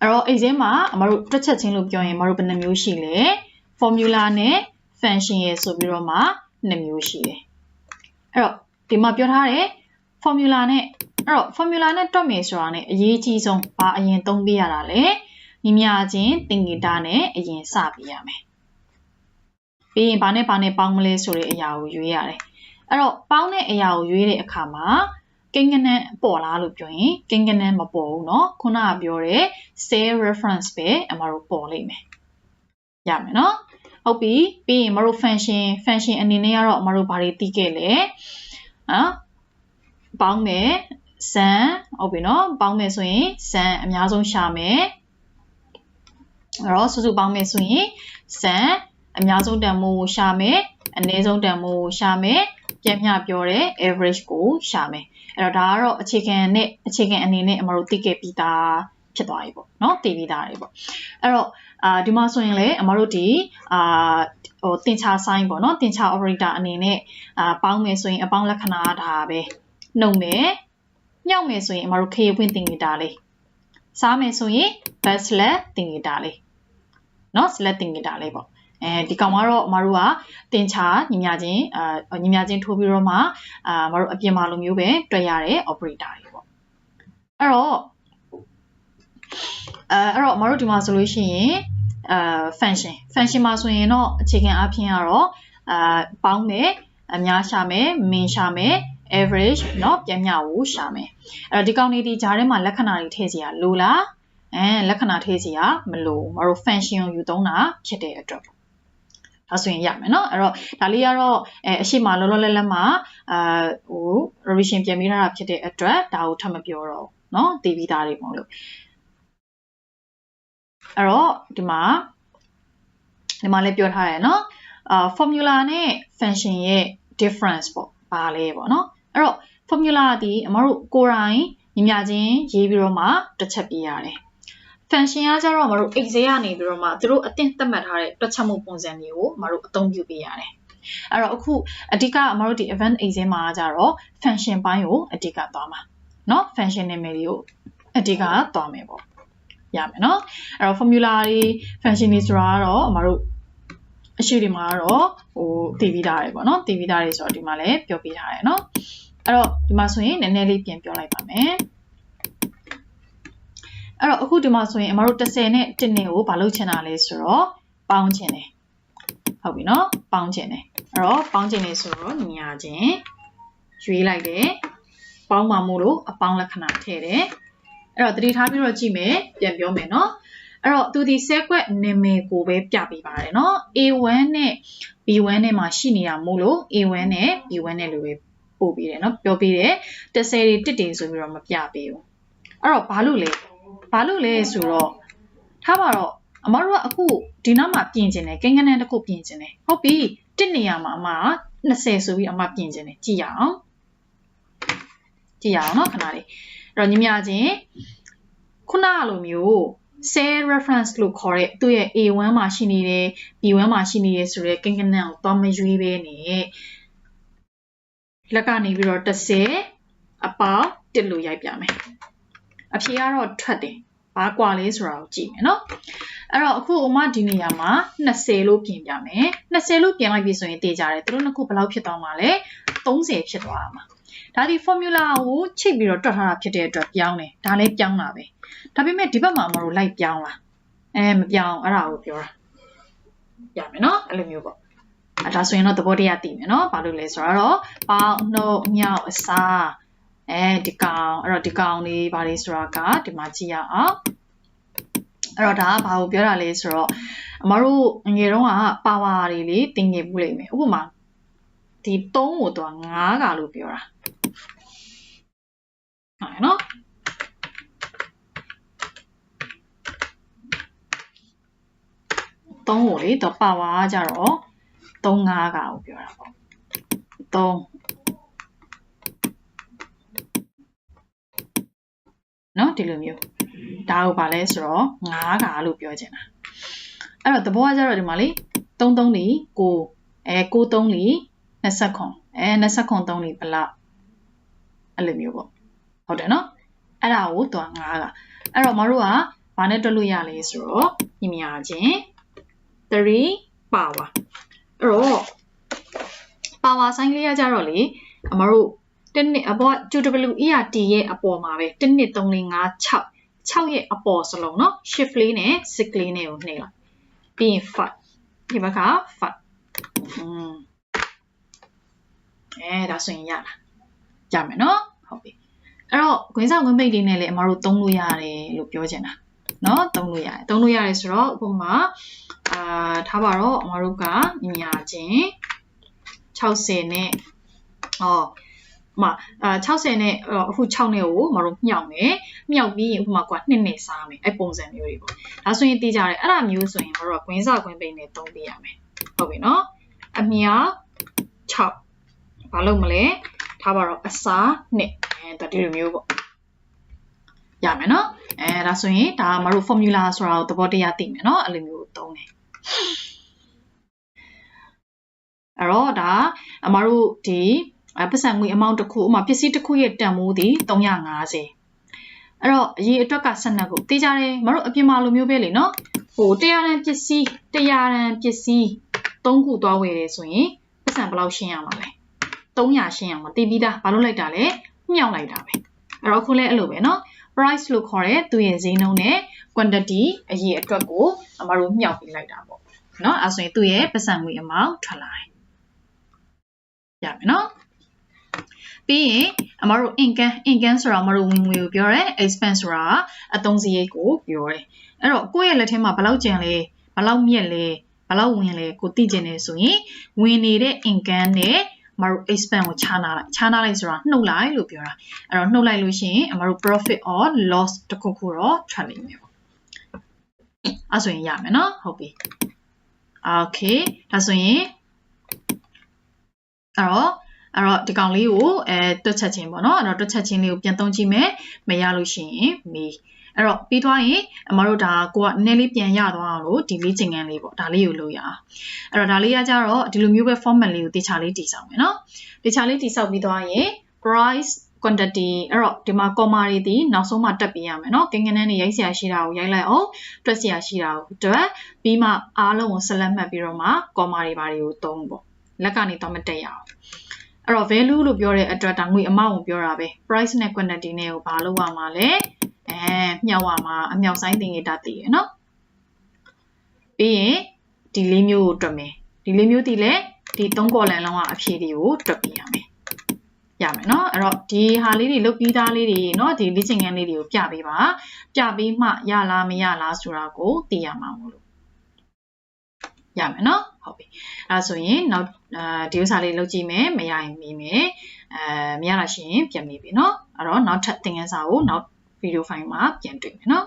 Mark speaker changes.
Speaker 1: အဲ့တော့ exam မှာအမတို့တွက်ချက်ချင်းလို့ပြောရင်အမတို့ဘယ်နှမျိုးရှိလဲ formula နဲ့ function ရယ်ဆိုပြီးတော့မှနှစ်မျိုးရှိတယ်အဲ့တော့ဒီမှာပြောထားတယ် formula နဲ့အဲ့တော့ formula နဲ့တွက်မယ်ဆိုတာ ਨੇ အရေးကြီးဆုံးဘာအရင်သုံးပြရတာလဲညီမြချင်းသင်္ကေတနဲ့အရင်စပြရမယ်ပြီးရင်ဘာနဲ့ဘာနဲ့ပေါင်းမလဲဆိုတဲ့အရာကိုရွေးရတယ်အဲ့တော့ပေါင်းတဲ့အရာကိုရွေးတဲ့အခါမှာ ကိန်းကနန်းပေါ်လားလို့ပြောရင်ကိန်းကနန်းမပေါ်ဘူးเนาะခုနကပြောတဲ့ cell reference ပဲအမတို့ပေါ်လိမ့်မယ်ရမယ်เนาะဟုတ်ပြီပြီးရင်မတို့ function function အနေနဲ့ကတော့အမတို့ဘာတွေသိခဲ့လဲနော်ပေါင်းမယ်စံဟုတ်ပြီနော်ပေါင်းမယ်ဆိုရင်စံအများဆုံးရှာမယ်အဲ့တော့စုစုပေါင်းမယ်ဆိုရင်စံအများဆုံးတန်ဖိုးကိုရှာမယ်အနည်းဆုံးတန်ဖိုးကိုရှာမယ်ပြန်မျှပြောတဲ့ average ကိုရှာမယ် အဲ့တော့ဒါကတော့အခြေခံနဲ့အခြေခံအနေနဲ့အမတို့သိခဲ့ပြီးသားဖြစ်သွားပြီပေါ့နော်သိပြီးသားတွေပေါ့အဲ့တော့အာဒီမှာဆိုရင်လေအမတို့ဒီအာဟိုတင်ချာ sign ပေါ့နော်တင်ချာ operator အနေနဲ့အာပေါင်းမယ်ဆိုရင်အပေါင်းလက္ခဏာဒါပဲနှုတ်မယ်မြောက်မယ်ဆိုရင်အမတို့ခေဖွင့်တင်နေတာလေးစားမယ်ဆိုရင် best select တင်နေတာလေးเนาะ select တင်နေတာလေးပေါ့ အဲဒီကောင်ကတော့အမတို့ကတင်ချာညီမချင်းအာညီမချင်းထိုးပြီးတော့မှအာအမတို့အပြင်မှာလိုမျိုးပဲတွေ့ရတဲ့ operator တွေပေါ့အဲ့တော့အဲအဲ့တော့အမတို့ဒီမှာဆိုလို့ရှိရင်အာ function function မှာဆိုရင်တော့အခြေခံအဖြစ်ကတော့အာပေါင်းမယ်အများရှာမယ်မင်းရှာမယ် average เนาะပြန်မျှကိုရှာမယ်အဲ့တော့ဒီကောင်လေးဒီဂျားထဲမှာလက္ခဏာတွေထည့်စီရလိုလားအဲလက္ခဏာထည့်စီရမလိုမတို့ function ကိုယူသုံးတာဖြစ်တဲ့အတွက် ဒါဆိုရင်ရမယ်เนาะအဲ့တော့ဒါလေးကတော့အဲအရှိမလောလောလတ်လတ်မှာအာဟို revision ပြန်ပြီးထားတာဖြစ်တဲ့အတွက်ဒါကိုထပ်မပြောတော့เนาะသိပြီးသားတွေမဟုတ်လို့အဲ့တော့ဒီမှာဒီမှာလည်းပြောထားတယ်เนาะအာ formula နဲ့ function ရဲ့ difference ပေါ့ပါလဲပေါ့เนาะအဲ့တော့ formula ဒီအမတို့ကိုယ်တိုင်ညီမချင်းရေးပြီးတော့မှတစ်ချက်ပြရတယ် function ကကြတော့မတို့ excel ကနေပြီးတော့မှသူတို့အတင်းသတ်မှတ်ထားတဲ့တွက်ချက်မှုပုံစံမျိုးကိုမတို့အသုံးပြုပေးရတယ်အဲ့တော့အခုအဓိကအမတို့ဒီ event excel မှာကြတော့ function ဘိုင်းကိုအဓိကသွားမှာเนาะ function နာမည်လေးကိုအဓိကသွားမယ်ပေါ့ရမယ်เนาะအဲ့တော့ formula တွေ function တွေဆိုတာကတော့အမတို့အရှိဒီမှာတော့ဟိုတည်ပြီးသားတယ်ပေါ့နော်တည်ပြီးသားတွေဆိုတော့ဒီမှာလည်းပြောပြထားတယ်เนาะအဲ့တော့ဒီမှာဆိုရင်နည်းနည်းလေးပြန်ပြောလိုက်ပါမယ် အဲ့တော့အခုဒီမှာဆိုရင်အမတို့30နဲ့1နဲ့ကိုမလုပ်ချင်တာလဲဆိုတော့ပေါင်းချင်တယ်ဟုတ်ပြီနော်ပေါင်းချင်တယ်အဲ့တော့ပေါင်းချင်တယ်ဆိုတော့ညာချင်းရွေးလိုက်တယ်ပေါင်းမှာမို့လို့အပေါင်းလက္ခဏာထည့်တယ်အဲ့တော့တတိထားပြီးတော့ကြည့်မယ်ပြန်ပြောမယ်နော်အဲ့တော့သူဒီဆဲကွက်နာမည်ကိုပဲပြပေးပါတယ်နော် A1 နဲ့ B1 နဲ့မှာရှိနေတာမို့လို့ A1 နဲ့ B1 နဲ့လိုပဲပို့ပေးတယ်နော်ပြောပေးတယ်10တွေတစ်တင်ဆိုပြီးတော့မပြပေးဘူးအဲ့တော့ဘာလို့လဲ ဘာလို့လဲဆိုတော့ထားပါတော့အမတို့ကအခုဒီနောက်မှာပြင်ကျင်တယ်ကိန်းကနန်းတစ်ခုပြင်ကျင်တယ်ဟုတ်ပြီတစ်နေရာမှာအမ20ဆိုပြီးအမပြင်ကျင်တယ်ကြည့်ရအောင်ကြည့်ရအောင်နော်ခဏလေးအဲ့တော့ညီမချင်းခုနလိုမျိုး cell reference လို့ခေါ်တဲ့သူ့ရဲ့ A1 မှာရှိနေတယ် B1 မှာရှိနေတယ်ဆိုတဲ့ကိန်းကနန်းကိုသွားမရွေးပဲနဲ့လက်ကနေပြီးတော့10အပေါက်တက်လို့ရိုက်ပြမယ် အဖြေကတော့ထွက်တယ်ဘာกว่าလဲဆိုတာကိုကြည့်မယ်နော်အဲ့တော့အခုဥမဒီနေရာမှာ20လို့ပြင်ပြမယ်20လို့ပြင်လိုက်ပြီဆိုရင်တေးကြတယ်သူတို့နှစ်ခုဘယ်လောက်ဖြစ်သွားမှာလဲ30ဖြစ်သွားမှာဒါဒီ formula ကိုချိတ်ပြီးတော့တွက်ထားတာဖြစ်တဲ့အတွက်ပြောင်းတယ်ဒါလည်းပြောင်းတာပဲဒါပေမဲ့ဒီဘက်မှာမလို့လိုက်ပြောင်းလာအဲမပြောင်းအဲ့ဒါကိုပြောတာရမယ်နော်အဲ့လိုမျိုးပေါ့အဲဒါဆိုရင်တော့သဘောတရားသိမယ်နော်ဘာလို့လဲဆိုတော့ပေါင်းနှုတ်မြောက်အစား အဲဒီကောင်အဲ့တော့ဒီကောင်လေးဘာလေးဆိုတာကဒီမှာကြည့်ရအောင်အဲ့တော့ဒါကဘာကိုပြောတာလဲဆိုတော့အမတို့ငငယ်တုန်းကပါဝါတွေလေတင်ငယ်ဘူးလိမ့်မယ်ဥပမာဒီ3ကိုတော့9ကလို့ပြောတာဟုတ်နော်3ကိုလေတော့ပါဝါကကြတော့3 5ကကိုပြောတာပေါ့3 နော်ဒီလိုမျိုးဒါကိုဗာလဲဆိုတော့9ကလို့ပြောချင်တာအဲ့တော့သဘောကကြတော့ဒီမှာလေ33လီ9အဲ93လီ20ခွန်အဲ20ခွန်3လီဘလောက်အဲ့လိုမျိုးပေါ့ဟုတ်တယ်နော်အဲ့ဒါကိုသူက9ကအဲ့တော့မတို့ကဘာနဲ့တွက်လို့ရလဲဆိုတော့ညီမချင်း3 power အဲ့တော့ power sign လေးရကြတော့လေအမတို့ တစ်နှစ်အပေါ် QWERT ရဲ့အပေါ်မှာပဲတစ်နှစ်3 4 5 6 6ရဲ့အပေါ်စလုံးเนาะ shift လေးနဲ့ six လေးနဲ့ကိုနှိပ်လိုက်ပြီးရင် 5ဒီဘက်က5อืมအဲဒါဆိုရင်ရလားရမယ်เนาะဟုတ်ပြီအဲ့တော့ခွင်းဆောင်ခွင်းပိတ်လေးနဲ့လည်းအမတို့သုံးလို့ရတယ်လို့ပြောချင်တာเนาะသုံးလို့ရတယ်သုံးလို့ရတယ်ဆိုတော့ဥပမာအာထားပါတော့အမတို့ကညာချင်း60နဲ့ဟော မအာ60နဲ့အခု6နဲ့ကိုမတို့မြောက်မယ်မြောက်ပြီးဥပမာကွာ2နဲ့စားမယ်အဲ့ပုံစံမျိုးတွေပေါ့ဒါဆိုရင်သိကြတယ်အဲ့ဒါမျိုးဆိုရင်မတို့ကခွင်းစားခွင်းပိန်နဲ့သုံးပေးရမယ်ဟုတ်ပြီနော်အမြာ6ဘာလို့မလဲထားပါတော့အစားနှစ်အဲဒါဒီလိုမျိုးပေါ့ရမယ်နော်အဲဒါဆိုရင်ဒါမတို့ formula ဆိုတာကိုသဘောတရားသိမယ်နော်အဲ့လိုမျိုးသုံးတယ်အဲ့တော့ဒါအမတို့ဒီ ပတ်စံငွေ amount တစ်ခုဥမာပစ္စည်းတစ်ခုရဲ့တန်ဖိုးဒီ350အဲ့တော့အရေးအတွက်က12ခုတေးကြတယ်မတို့အပြင်မှာလိုမျိုးပဲလေနော်ဟို100ရန်ပစ္စည်း100ရန်ပစ္စည်း3ခုသွားဝယ်တယ်ဆိုရင်ပတ်စံဘယ်လောက်ရှင်းရမှာလဲ300ရှင်းရမှာတေးပြီးသားဘာလို့လိုက်တာလဲမြောက်လိုက်တာပဲအဲ့တော့ခုလဲအဲ့လိုပဲနော် price လို့ခေါ်တဲ့သူရဲ့ဈေးနှုန်းနဲ့ quantity အရေးအတွက်ကိုအမတို့မြောက်ပြီးလိုက်တာပေါ့နော်အဲဆိုရင်သူ့ရဲ့ပတ်စံငွေ amount ထွက်လာတယ်ရမယ်နော် ပြီးရင်အမတို့ income income ဆိုတာအမတို့ဝင်ငွေကိုပြောတယ် expense ဆိုတာအသုံးစရိတ်ကိုပြောတယ်အဲ့တော့ကိုယ့်ရဲ့လက်ထဲမှာဘယ်လောက်ကျန်လဲဘယ်လောက်မြက်လဲဘယ်လောက်ဝင်လဲကိုသိကျင်နေဆိုရင်ဝင်နေတဲ့ income နဲ့အမတို့ expense ကိုခြားနာလိုက်ခြားနာလိုက်ဆိုတာနှုတ်လိုက်လို့ပြောတာအဲ့တော့နှုတ်လိုက်လို့ရှိရင်အမတို့ profit or loss တခုခုတော့ထွက်လိမ့်မယ်ပေါ့အဲ့ဆိုရင်ရမယ်နော်ဟုတ်ပြီ okay ဒါဆိုရင်အဲ့တော့ အဲ့တော့ဒီကောင်လေးကိုအဲတွက်ချက်ခြင်းပေါ့နော်အဲ့တော့တွက်ချက်ခြင်းလေးကိုပြန်သုံးကြည့်မယ်မရလို့ရှိရင်မေးအဲ့တော့ပြီးသွားရင်အမတို့ဒါကိုကနည်းနည်းလေးပြန်ရသွားအောင်လို့ဒီလေးကျင်ငန်းလေးပေါ့ဒါလေးကိုလုပ်ရအောင်အဲ့တော့ဒါလေးကကြတော့ဒီလိုမျိုးပဲ format လေးကိုတေချာလေးတည်ဆောက်မယ်နော်တေချာလေးတည်ဆောက်ပြီးသွားရင် price quantity အဲ့တော့ဒီမှာ comma တွေဒီနောက်ဆုံးမှတက်ပေးရမယ်เนาะကင်းကင်းနဲ့နေရိုက်ဆရာရှိတာကိုရိုက်လိုက်အောင်တွက်ဆရာရှိတာကိုတွက်ပြီးမှအားလုံးကိုဆက်လက်မှတ်ပြီးတော့မှ comma တွေဘာတွေကိုသုံးပေါ့လက်ကနေတော့မတက်ရအောင် အဲ့တော့ value လို့ပြောတဲ့အတွက်ဒါငွေအမောက်ကိုပြောတာပဲ price နဲ့ quantity နဲ့ကိုဘာလို့ရမှာလဲအဲမြောက်ရမှာအမြောက်ဆိုင်သင်္ကေတတည်ရနော်ပြီးရင်ဒီလေးမျိုးကိုတွက်မယ်ဒီလေးမျိုးတည်လဲဒီ၃ကောလန်လုံးကအဖြေတွေကိုတွက်ပြရမယ်ရမယ်เนาะအဲ့တော့ဒီဟာလေးတွေလုတ်ပြီးသားလေးတွေเนาะဒီလေ့ကျင့်ခန်းလေးတွေကိုပြပေးပါပြပေးမှရလားမရလားဆိုတာကိုသိရမှာမို့လို့ ရမယ်နော်ဟုတ်ပြီအဲဆိုရင်နောက်ဒီဥစားလေးလုပ်ကြည့်မယ်မရရင်မေးမယ်အဲမရတာရှိရင်ပြန်မေးပြီနော်အဲ့တော့နောက်ထပ်သင်ခန်းစာကိုနောက်ဗီဒီယိုဖိုင်မှာပြန်တွေ့မယ်နော်